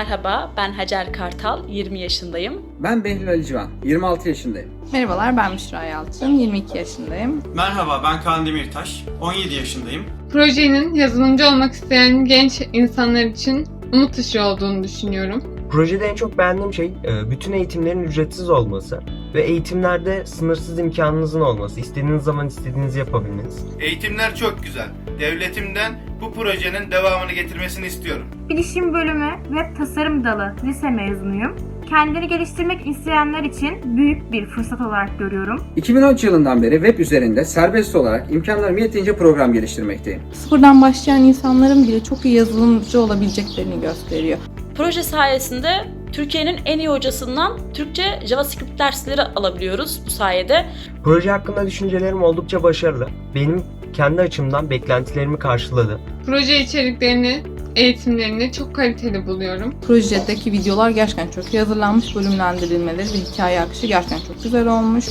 Merhaba, ben Hacer Kartal, 20 yaşındayım. Ben Behlül Ali Civan, 26 yaşındayım. Merhabalar ben Büşra Yalçın, 22 yaşındayım. Merhaba ben Kaan Demirtaş, 17 yaşındayım. Projenin yazılımcı olmak isteyen genç insanlar için umut ışığı olduğunu düşünüyorum. Projede en çok beğendiğim şey e, bütün eğitimlerin ücretsiz olması ve eğitimlerde sınırsız imkanınızın olması, istediğiniz zaman istediğinizi yapabilmeniz. Eğitimler çok güzel. Devletimden bu projenin devamını getirmesini istiyorum. Bilişim bölümü web tasarım dalı lise mezunuyum. Kendini geliştirmek isteyenler için büyük bir fırsat olarak görüyorum. 2013 yılından beri web üzerinde serbest olarak imkanlarım yettiğince program geliştirmekteyim. Sıfırdan başlayan insanların bile çok iyi yazılımcı olabileceklerini gösteriyor. Proje sayesinde Türkiye'nin en iyi hocasından Türkçe JavaScript dersleri alabiliyoruz bu sayede. Proje hakkında düşüncelerim oldukça başarılı. Benim kendi açımdan beklentilerimi karşıladı. Proje içeriklerini, eğitimlerini çok kaliteli buluyorum. Projedeki videolar gerçekten çok iyi hazırlanmış, bölümlendirilmeleri ve hikaye akışı gerçekten çok güzel olmuş.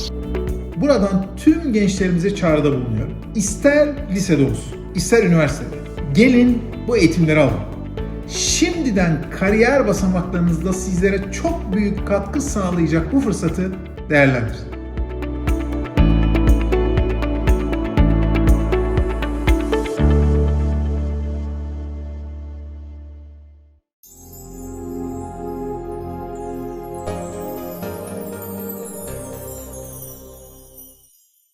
Buradan tüm gençlerimize çağrıda bulunuyorum. İster lisede olsun, ister üniversitede. Gelin bu eğitimleri alın. Şimdiden kariyer basamaklarınızda sizlere çok büyük katkı sağlayacak bu fırsatı değerlendirin.